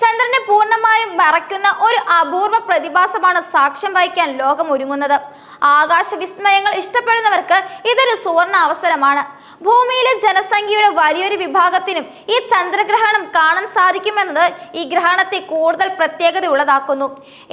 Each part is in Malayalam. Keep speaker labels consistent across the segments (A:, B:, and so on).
A: ചന്ദ്രനെ പൂർണമായും മറയ്ക്കുന്ന ഒരു അപൂർവ പ്രതിഭാസമാണ് സാക്ഷ്യം വഹിക്കാൻ ലോകം ഒരുങ്ങുന്നത് ആകാശ വിസ്മയങ്ങൾ ഇഷ്ടപ്പെടുന്നവർക്ക് ഇതൊരു സുവർണ അവസരമാണ്. ഭൂമിയിലെ ജനസംഖ്യയുടെ വലിയൊരു വിഭാഗത്തിനും ഈ ചന്ദ്രഗ്രഹണം കാണാൻ സാധിക്കുമെന്നത് ഈ ഗ്രഹണത്തെ കൂടുതൽ പ്രത്യേകത ഉള്ളതാക്കുന്നു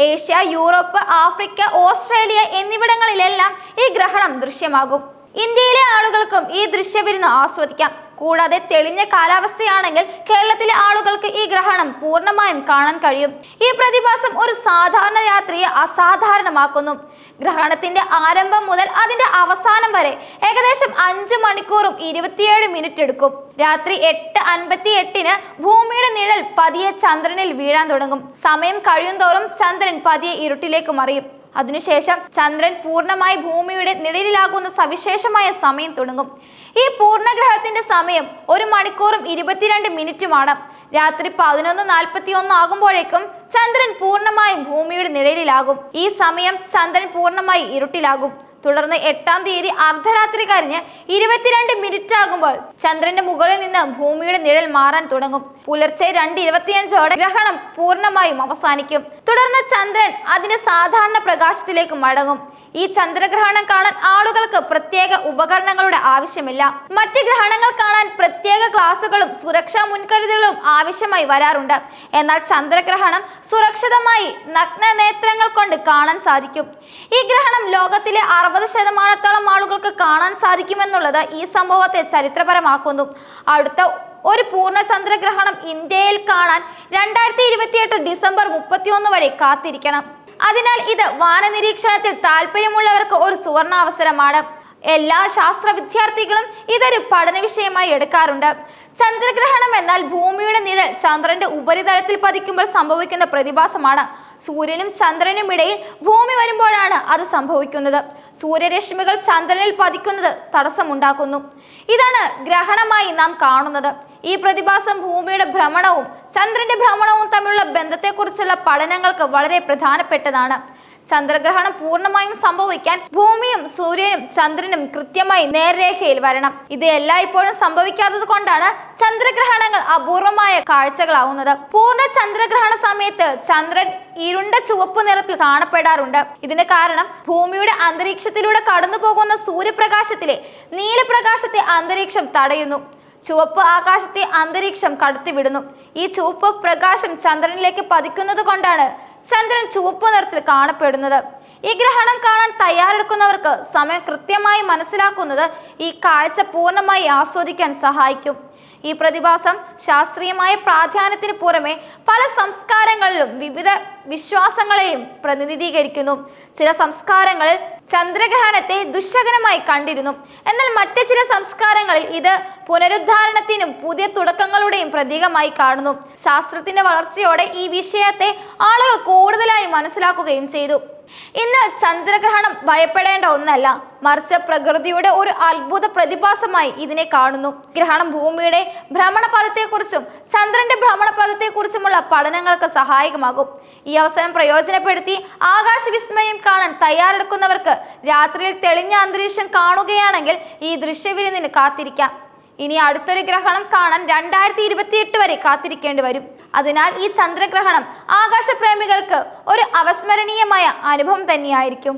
A: ഏഷ്യ യൂറോപ്പ് ആഫ്രിക്ക ഓസ്ട്രേലിയ എന്നിവിടങ്ങളിലെല്ലാം ഈ ഗ്രഹണം ദൃശ്യമാകും. ഇന്ത്യയിലെ ആളുകൾക്കും ഈ ദൃശ്യവിരുന്ന് ആസ്വദിക്കാം. കൂടാതെ തെളിഞ്ഞ കാലാവസ്ഥയാണെങ്കിൽ കേരളത്തിലെ ആളുകൾക്ക് ഈ ഗ്രഹണം പൂർണമായും കാണാൻ കഴിയും. ഈ പ്രതിഭാസം ഒരു സാധാരണ രാത്രിയെ അസാധാരണമാക്കുന്നു. ഗ്രഹണത്തിന്റെ ആരംഭം മുതൽ അതിന്റെ അവസാനം വരെ ഏകദേശം അഞ്ച് മണിക്കൂറും ഇരുപത്തിയേഴ് മിനിറ്റ് എടുക്കും. രാത്രി എട്ട് അൻപത്തി എട്ടിന് ഭൂമിയുടെ നിഴൽ പതിയെ ചന്ദ്രനിൽ വീഴാൻ തുടങ്ങും. സമയം കഴിയുന്തോറും ചന്ദ്രൻ പതിയെ ഇരുട്ടിലേക്ക് മറിയും. അതിനുശേഷം ചന്ദ്രൻ പൂർണമായി ഭൂമിയുടെ നിഴലിലാകുന്ന സവിശേഷമായ സമയം തുടങ്ങും. ഈ പൂർണഗ്രഹത്തിന്റെ സമയം ഒരു മണിക്കൂറും ഇരുപത്തിരണ്ട് മിനിറ്റുമാണ്. രാത്രി പതിനൊന്ന് നാൽപ്പത്തി ഒന്ന് ആകുമ്പോഴേക്കും ചന്ദ്രൻ പൂർണമായും ഭൂമിയുടെ നിഴലിലാകും. ഈ സമയം ചന്ദ്രൻ പൂർണമായി ഇരുട്ടിലാകും. തുടർന്ന് എട്ടാം തീയതി അർദ്ധരാത്രി കഴിഞ്ഞ് ഇരുപത്തിരണ്ട് മിനിറ്റ് ആകുമ്പോൾ ചന്ദ്രന്റെ മുകളിൽ നിന്ന് ഭൂമിയുടെ നിഴൽ മാറാൻ തുടങ്ങും. പുലർച്ചെ രണ്ട് ഇരുപത്തിയഞ്ചോടെ ഗ്രഹണം പൂർണമായും അവസാനിക്കും. തുടർന്ന് ചന്ദ്രൻ അതിന്റെ സാധാരണ പ്രകാശത്തിലേക്ക് മടങ്ങും. ഈ ചന്ദ്രഗ്രഹണം കാണാൻ ആളുകൾക്ക് പ്രത്യേക ഉപകരണങ്ങളുടെ ആവശ്യമില്ല. മറ്റ് ഗ്രഹണങ്ങൾ കാണാൻ പ്രത്യേക ക്ലാസുകളും സുരക്ഷാ മുൻകരുതലുകളും ആവശ്യമായി വരാറുണ്ട്. എന്നാൽ ചന്ദ്രഗ്രഹണം സുരക്ഷിതമായി നഗ്ന നേത്രങ്ങൾ കൊണ്ട് കാണാൻ സാധിക്കും. ഈ ഗ്രഹണം ലോകത്തിലെ അറുപത് ശതമാനത്തോളം ആളുകൾക്ക് കാണാൻ സാധിക്കുമെന്നുള്ളത് ഈ സംഭവത്തെ ചരിത്രപരമാക്കുന്നു. അടുത്ത ഒരു പൂർണ ചന്ദ്രഗ്രഹണം ഇന്ത്യയിൽ കാണാൻ രണ്ടായിരത്തി ഇരുപത്തിയെട്ട് ഡിസംബർ മുപ്പത്തിയൊന്ന് വരെ കാത്തിരിക്കണം. അതിനാൽ ഇത് വാനനിരീക്ഷണത്തിൽ താല്പര്യമുള്ളവർക്ക് ഒരു സുവർണാവസരമാണ്. എല്ലാ ശാസ്ത്ര വിദ്യാർത്ഥികളും ഇതൊരു പഠന വിഷയമായി എടുക്കാറുണ്ട്. ചന്ദ്രഗ്രഹണം എന്നാൽ ഭൂമിയുടെ നിഴൽ ചന്ദ്രന്റെ ഉപരിതലത്തിൽ പതിക്കുമ്പോൾ സംഭവിക്കുന്ന പ്രതിഭാസമാണ്. സൂര്യനും ചന്ദ്രനും ഇടയിൽ ഭൂമി വരുമ്പോഴാണ് അത് സംഭവിക്കുന്നത്. സൂര്യരശ്മികൾ ചന്ദ്രനിൽ പതിക്കുന്നത് തടസ്സമുണ്ടാക്കുന്നു. ഇതാണ് ഗ്രഹണമായി നാം കാണുന്നത്. ഈ പ്രതിഭാസം ഭൂമിയുടെ ഭ്രമണവും ചന്ദ്രന്റെ ഭ്രമണവും തമ്മിലുള്ള ബന്ധത്തെക്കുറിച്ചുള്ള പഠനങ്ങൾക്ക് വളരെ പ്രധാനപ്പെട്ടതാണ്. ചന്ദ്രഗ്രഹണം പൂർണമായും സംഭവിക്കാൻ ഭൂമിയും സൂര്യനും ചന്ദ്രനും കൃത്യമായി നേർരേഖയിൽ വരണം. ഇത് എല്ലായ്പ്പോഴും സംഭവിക്കാത്തത് കൊണ്ടാണ് ചന്ദ്രഗ്രഹണങ്ങൾ അപൂർവമായ കാഴ്ചകളാവുന്നത്. പൂർണ ചന്ദ്രഗ്രഹണ സമയത്ത് ചന്ദ്രൻ ഇരുണ്ട ചുവപ്പ് നിറത്തിൽ കാണപ്പെടാറുണ്ട്. ഇതിന് കാരണം ഭൂമിയുടെ അന്തരീക്ഷത്തിലൂടെ കടന്നു പോകുന്ന സൂര്യപ്രകാശത്തിലെ നീലപ്രകാശത്തെ അന്തരീക്ഷം തടയുന്നു. ചുവപ്പ് ആകാശത്തെ അന്തരീക്ഷം കടത്തിവിടുന്നു. ഈ ചുവപ്പ് പ്രകാശം ചന്ദ്രനിലേക്ക് പതിക്കുന്നത് കൊണ്ടാണ് ചന്ദ്രൻ ചുവപ്പ് നിറത്തിൽ കാണപ്പെടുന്നത്. ഈ ഗ്രഹണം കാണാൻ തയ്യാറെടുക്കുന്നവർക്ക് സമയം കൃത്യമായി മനസ്സിലാക്കുന്നത് ഈ കാഴ്ച പൂർണമായി ആസ്വദിക്കാൻ സഹായിക്കും. ഈ പ്രതിഭാസം ശാസ്ത്രീയമായ പ്രാധാന്യത്തിന് പുറമെ പല സംസ്കാരങ്ങളിലും വിവിധ വിശ്വാസങ്ങളെയും പ്രതിനിധീകരിക്കുന്നു. ചില സംസ്കാരങ്ങളിൽ ചന്ദ്രഗ്രഹണത്തെ ദുശകനമായി കണ്ടിരുന്നു. എന്നാൽ മറ്റു ചില സംസ്കാരങ്ങളിൽ ഇത് പുനരുദ്ധാരണത്തിനും പുതിയ തുടക്കങ്ങളുടെയും പ്രതീകമായി കാണുന്നു. ശാസ്ത്രത്തിന്റെ വളർച്ചയോടെ ഈ വിഷയത്തെ ആളുകൾ കൂടുതലായി മനസ്സിലാക്കുകയും ചെയ്തു. ഇന്ന് ചന്ദ്രഗ്രഹണം ഭയപ്പെടേണ്ട ഒന്നല്ല. മറിച്ച് പ്രകൃതിയുടെ ഒരു അത്ഭുത പ്രതിഭാസമായി ഇതിനെ കാണുന്നു. ഗ്രഹണം ഭൂമിയുടെ ഭ്രമണപഥത്തെക്കുറിച്ചും ചന്ദ്രന്റെ ഭ്രമണപഥത്തെക്കുറിച്ചുമുള്ള പഠനങ്ങൾക്ക് സഹായകമാകും. ഈ അവസരം പ്രയോജനപ്പെടുത്തി ആകാശ വിസ്മയം കാണാൻ തയ്യാറെടുക്കുന്നവർക്ക് രാത്രിയിൽ തെളിഞ്ഞ അന്തരീക്ഷം കാണുകയാണെങ്കിൽ ഈ ദൃശ്യവിരുന്നിന് കാത്തിരിക്കാം. ഇനി അടുത്തൊരു ഗ്രഹണം കാണാൻ രണ്ടായിരത്തി ഇരുപത്തിയെട്ട് വരെ കാത്തിരിക്കേണ്ടി വരും. അതിനാൽ ഈ ചന്ദ്രഗ്രഹണം ആകാശപ്രേമികൾക്ക് ഒരു അവസ്മരണീയമായ അനുഭവം തന്നെയായിരിക്കും.